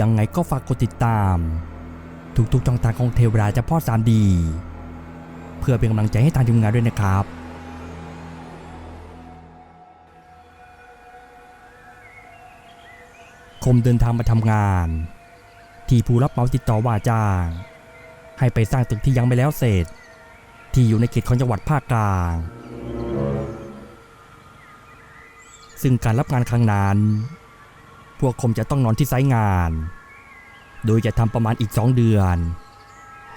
ยังไงก็ฝากกดติดตาม ทุกๆช่องทางของเทวราจะพ่อสามดี เพื่อเป็นกำลังใจให้ทางทีมงานด้วยนะครับคมเดินทางมาทำงาน ที่ผู้รับเหมาติดต่อว่าจ้าง ให้ไปสร้างตึกที่ยังไม่แล้วเสร็จ ที่อยู่ในเขตของจังหวัดภาคกลาง ซึ่งการรับงานครั้งนั้น พวกคมจะต้องนอนที่ไซต์งาน โดยจะทำประมาณอีกสองเดือน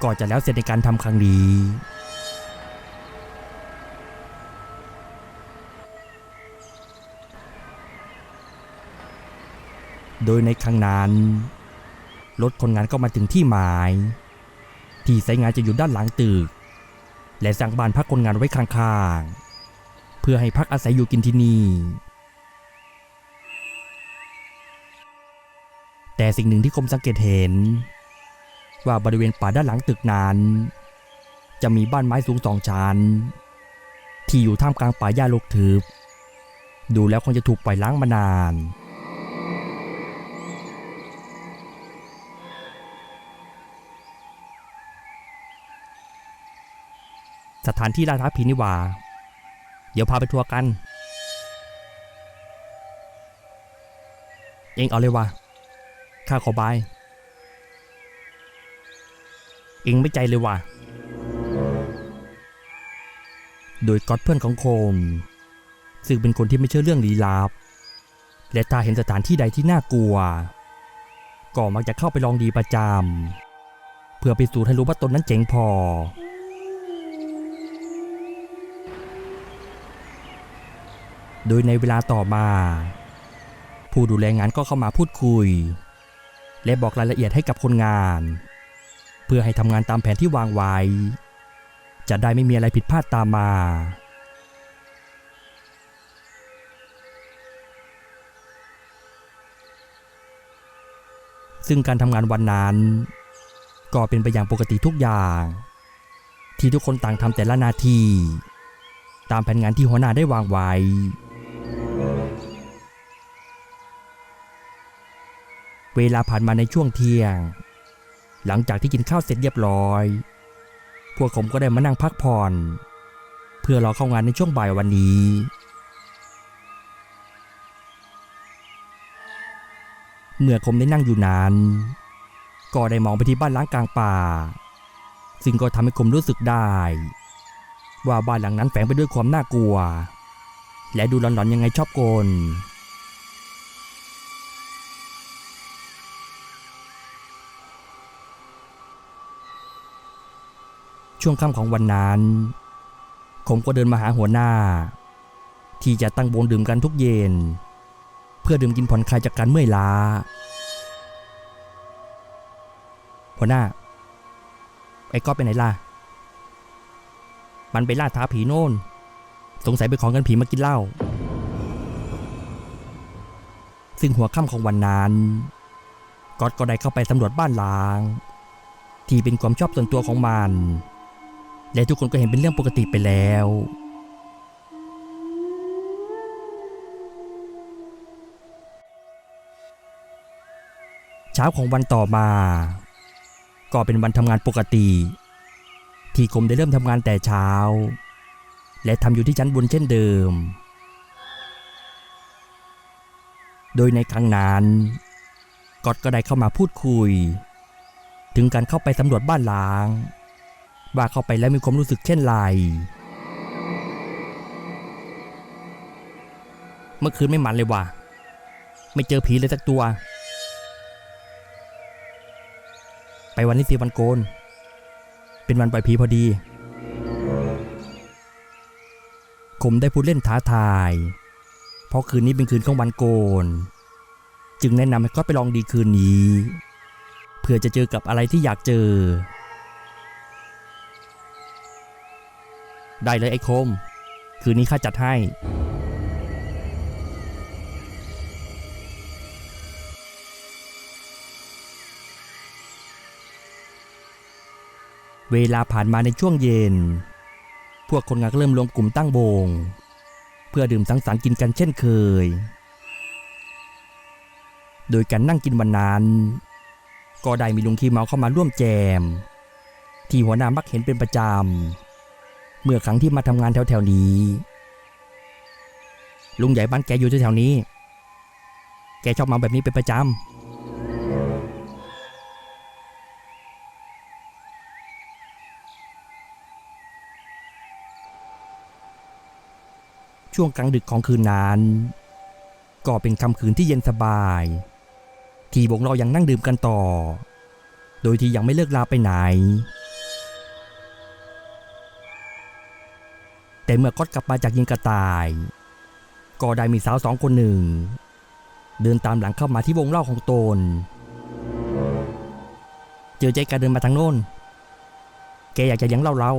ก็จะแล้วเสร็จในการทำครั้งนี้ โดยในครั้งนั้นรถคนงานก็มาถึงที่หมาย ที่ไซต์งานจะอยู่ด้านหลังตึก และสร้างบ้านพักคนงานไว้ข้างๆ เพื่อให้พักอาศัยอยู่กินที่นี่ แต่สิ่งหนึ่งที่คมสังเกตเห็น ว่าบริเวณป่าด้านหลังตึกนั้น จะมีบ้านไม้สูงสองชั้น ที่อยู่ท่ามกลางป่าหญ้ารกทึบ ดูแล้วคงจะถูกปล่อยล้างมานาน สถานที่ล่าท้าผีนี่หว่า เดี๋ยวพาไปทัวร์กัน เองเอาเลยว่ะ ข้าขอบาย เองไม่ใจเลยว่ะ โดยก๊อตเพื่อนของโคม ซึ่งเป็นคนที่ไม่เชื่อเรื่องลี้ลับ และถ้าเห็นสถานที่ใดที่น่ากลัว ก็มักจะเข้าไปลองดีประจำเพื่อพิสูจน์ให้รู้ว่าตนนั้นเจ๋งพอโดยในเวลาต่อมา ผู้ดูแลงานก็เข้ามาพูดคุย และบอกรายละเอียดให้กับคนงาน เพื่อให้ทำงานตามแผนที่วางไว้ จะได้ไม่มีอะไรผิดพลาดตามมา ซึ่งการทำงานวันนั้น ก็เป็นไปอย่างปกติทุกอย่าง ที่ทุกคนต่างทำแต่ละนาที ตามแผนงานที่หัวหน้าได้วางไว้ เวลาผ่านมาในช่วงเที่ยง หลังจากที่กินข้าวเสร็จเรียบร้อย พวกผมก็ได้มานั่งพักผ่อน เพื่อรอเข้างานในช่วงบ่ายวันนี้ เมื่อผมได้นั่งอยู่นานก็ได้มองไปที่บ้านล้างกลางป่า ซึ่งก็ทำให้ผมรู้สึกได้ ว่าบ้านหลังนั้นแฝงไปด้วยความน่ากลัว และดูหลอนๆยังไงชอบโกล ช่วงค่ำของวันนั้น ผมก็เดินมาหาหัวหน้า ที่จะตั้งวงดื่มกันทุกเย็น เพื่อดื่มกินผ่อนคลายจากการเมื่อยล้า หัวหน้า ไอ้ก๊อฟไปไหนล่ะ มันไปล่าท้าผีโน่น สงสัยไปของกันผีมากินเหล้าซึ่งหัวค่ำของวันนั้นก๊อตก็ได้เข้าไปสำรวจบ้านล้าง ที่เป็นความชอบส่วนตัวของมัน และทุกคนก็เห็นเป็นเรื่องปกติไปแล้ว เช้าของวันต่อมา ก็เป็นวันทำงานปกติ ที่กรมได้เริ่มทำงานแต่เช้า และทำอยู่ที่ชั้นบนเช่นเดิม โดยในครั้งนั้นกอตก็ได้เข้ามาพูดคุย ถึงการเข้าไปสำรวจบ้านล้าง ว่าเข้าไปแล้วมีความรู้สึกเช่นไร เมื่อคืนไม่หมันเลยว่ะ ไม่เจอผีเลยสักตัว ไปวันนี้สิวันโกน เป็นวันปล่อยผีพอดี ผมได้พูดเล่นท้าทาย เพราะคืนนี้เป็นคืนของวันโกน จึงแนะนำให้ก็ไปลองดีคืนนี้ เพื่อจะเจอกับอะไรที่อยากเจอ ได้เลยไอ้โคม คืนนี้ข้าจัดให้ เวลาผ่านมาในช่วงเย็น พวกคนงานก็เริ่มรวมกลุ่มตั้งวงเพื่อดื่มสังสรรค์กินกันเช่นเคยโโดยการนั่งกินวันนั้น ก็ได้มีลุงขี้เมาเข้ามาร่วมแจม ที่หัวหน้ามักเห็นเป็นประจำ เมื่อครั้งที่มาทำงานแถวๆนี้ ลุงใหญ่บ้านแกอยู่แถวๆนี้ แกชอบมาแบบนี้เป็นประจำ ช่วงกลางดึกของคืนนั้น ก็เป็นค่ำคืนที่เย็นสบาย ที่วงเรายังนั่งดื่มกันต่อ โดยที่ยังไม่เลิกลาไปไหน แต่เมื่อก๊อตกลับมาจากยิงกระต่าย ก็ได้มีสาวสองคนหนึ่ง เดินตามหลังเข้ามาที่วงเล่าของตน เจอใจการเดินมาทางโน้น แกอยากจะยังเล่าเรา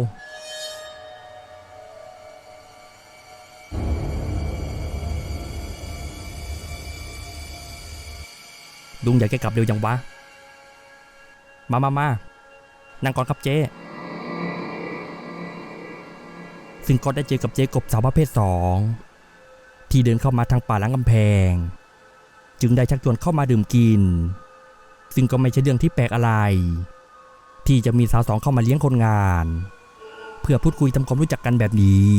ลุงอยากแกกลับเร็วยังวะ มามามานั่งก่อนครับเจ๊ ซึ่งก็ได้เจอกับเจกบสาวประเภทสองที่เดินเข้ามาทางป่าหลังกำแพง จึงได้ชักชวนเข้ามาดื่มกิน ซึ่งก็ไม่ใช่เรื่องที่แปลกอะไร ที่จะมีสาวสองเข้ามาเลี้ยงคนงาน เพื่อพูดคุยทำความรู้จักกันแบบนี้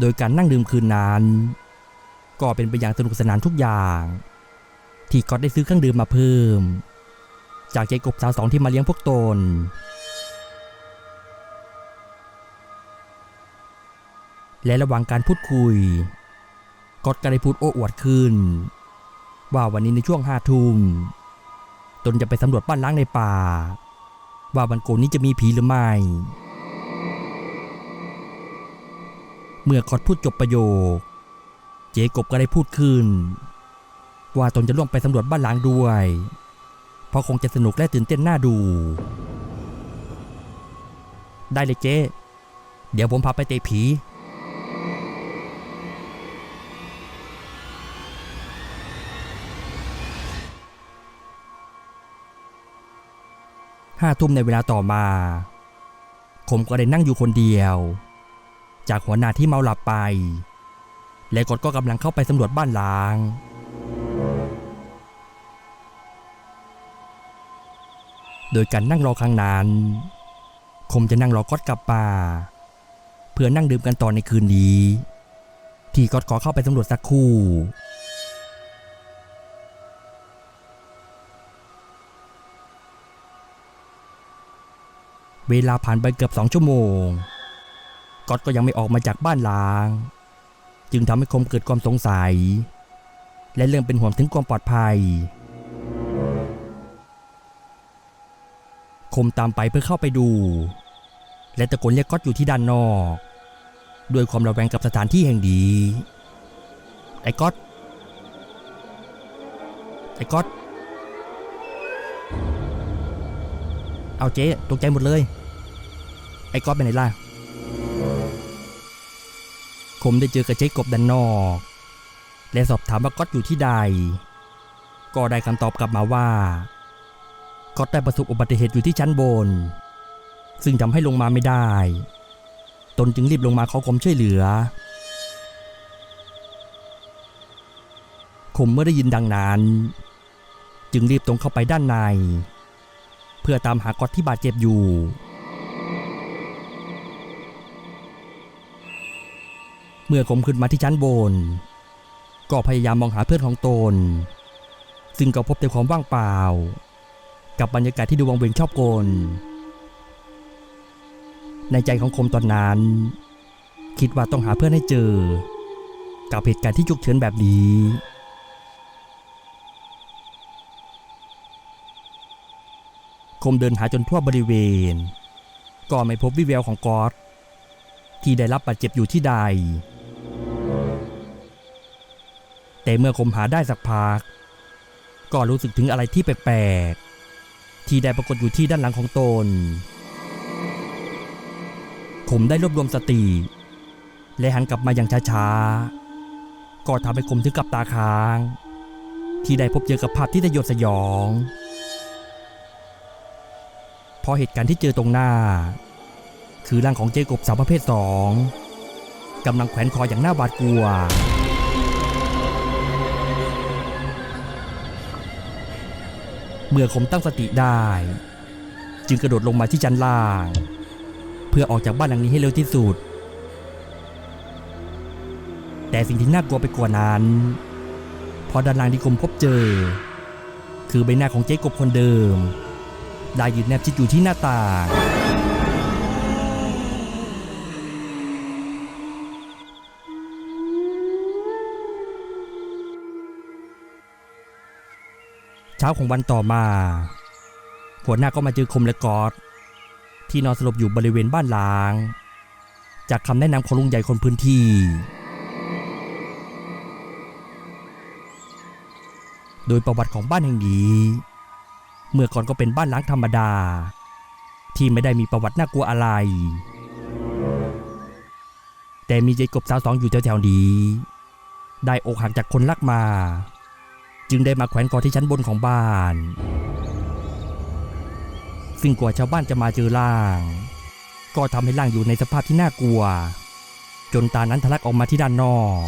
โดยการนั่งดื่มคืนนั้น ก็เป็นไปอย่างสนุกสนานทุกอย่าง ที่ก็ได้ซื้อเครื่องดื่มมาเพิ่ม จากเจ๊กบสาวสองที่มาเลี้ยงพวกตน และระหว่างการพูดคุยก็อตก็ได้พูดโอ้อวดขึ้น ว่าวันนี้ในช่วงห้าทุ่มตนจะไปสำรวจบ้านล้างในป่า ว่าวันโกนนี้จะมีผีหรือไม่ เมื่อคอดพูดจบประโยค เจกบก็ได้พูดขึ้น ว่าตนจะล่วงไปสำรวจบ้านล้างด้วย เพราะคงจะสนุกและตื่นเต้นน่าดู ได้เลยเจ๊ เดี๋ยวผมพาไปเตะผี ห้าทุ่มในเวลาต่อมา ผมก็ได้นั่งอยู่คนเดียว จากหัวหน้าที่เมาหลับไป และกดก็กำลังเข้าไปสำรวจบ้านล้าง โดยการนั่งรอครั้งนั้นคมจะนั่งรอก๊อตกลับมาเพื่อนั่งดื่มกันต่อในคืนนี้ ที่ก๊อตขอเข้าไปสำรวจสักครู่ เวลาผ่านไปเกือบสองชั่วโมงก๊อตก็ยังไม่ออกมาจากบ้านล้าง จึงทำให้คมเกิดความสงสัย และเริ่มเป็นห่วงถึงความปลอดภัย คมตามไปเพื่อเข้าไปดู และตะโกนเรียกก๊อตอยู่ที่ด้านนอกด้วยความระแวงกับสถานที่แห่งนี้ไอ้ก๊อตไอ้ก๊อตเอาเจ๊ตกใจหมดเลย ไอ้ก๊อตไปไหนล่ะผมได้เจอกับเจ๊กบด้านนอก และสอบถามว่าก๊อตอยู่ที่ใด ก็ได้คำตอบกลับมาว่า ก๊อตได้ประสบอุบัติเหตุอยู่ที่ชั้นบน ซึ่งทำให้ลงมาไม่ได้ ตนจึงรีบลงมาขอความช่วยเหลือ คมเมื่อได้ยินดังนั้น จึงรีบตรงเข้าไปด้านใน เพื่อตามหากอตที่บาดเจ็บอยู่ เมื่อผมขึ้นมาที่ชั้นบน ก็พยายามมองหาเพื่อนของตน ซึ่งก็พบแต่ความว่างเปล่า กับบรรยากาศที่ดูวังเวงชอบโกลในใจของคมตอนนั้น คิดว่าต้องหาเพื่อนให้เจอ กับเหตุการณ์ที่ฉุกเฉินแบบนี้คมเดินหาจนทั่วบริเวณ ก็ไม่พบวิแววของกอตที่ได้รับบาดเจ็บอยู่ที่ใด แต่เมื่อคมหาได้สักพัก ก็รู้สึกถึงอะไรที่แปลกๆ ที่ได้ปรากฏอยู่ที่ด้านหลังของตน ผมได้รวบรวมสติ และหันกลับมาอย่างช้าๆ ก็ทำให้คมถึงกับตาค้าง ที่ได้พบเจอกับภาพที่ได้ยดสยองเพราะเหตุการณ์ที่เจอตรงหน้า คือร่างของเจกบสาวประเภทสองกำลังแขวนคออย่างน่าหวาดกลัว เมื่อผมตั้งสติได้ จึงกระโดดลงมาที่ชั้นล่าง เพื่อออกจากบ้านหลังนี้ให้เร็วที่สุด แต่สิ่งที่น่ากลัวไปกว่านั้น พอด้านล่างที่ผมพบเจอ คือใบหน้าของเจ๊กบคนเดิม ได้ยืนแนบชิดอยู่ที่หน้าต่าง เช้าของวันต่อมา หัวหน้าก็มาเจอคมและกอดที่นอนสลบอยู่บริเวณบ้านล้าง จากคำแนะนำของลุงใหญ่คนพื้นที่ โดยประวัติของบ้านแห่งนี้ เมื่อก่อนก็เป็นบ้านล้างธรรมดา ที่ไม่ได้มีประวัติน่ากลัวอะไร แต่มีใจกบสาวสองอยู่แถวๆนี้ ได้อกหักจากคนรักมา จึงได้มาแขวนคอที่ชั้นบนของบ้าน ซึ่งกว่าชาวบ้านจะมาเจอร่าง ก็ทำให้ร่างอยู่ในสภาพที่น่ากลัว จนตานั้นทะลักออกมาที่ด้านนอก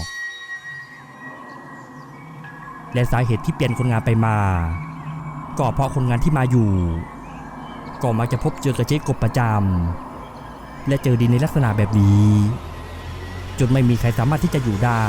และสาเหตุที่เปลี่ยนคนงานไปมา ก็เพราะคนงานที่มาอยู่ ก็มักจะพบเจอกับเจ๊กบประจำและเจอดีในลักษณะแบบนี้ จนไม่มีใครสามารถที่จะอยู่ได้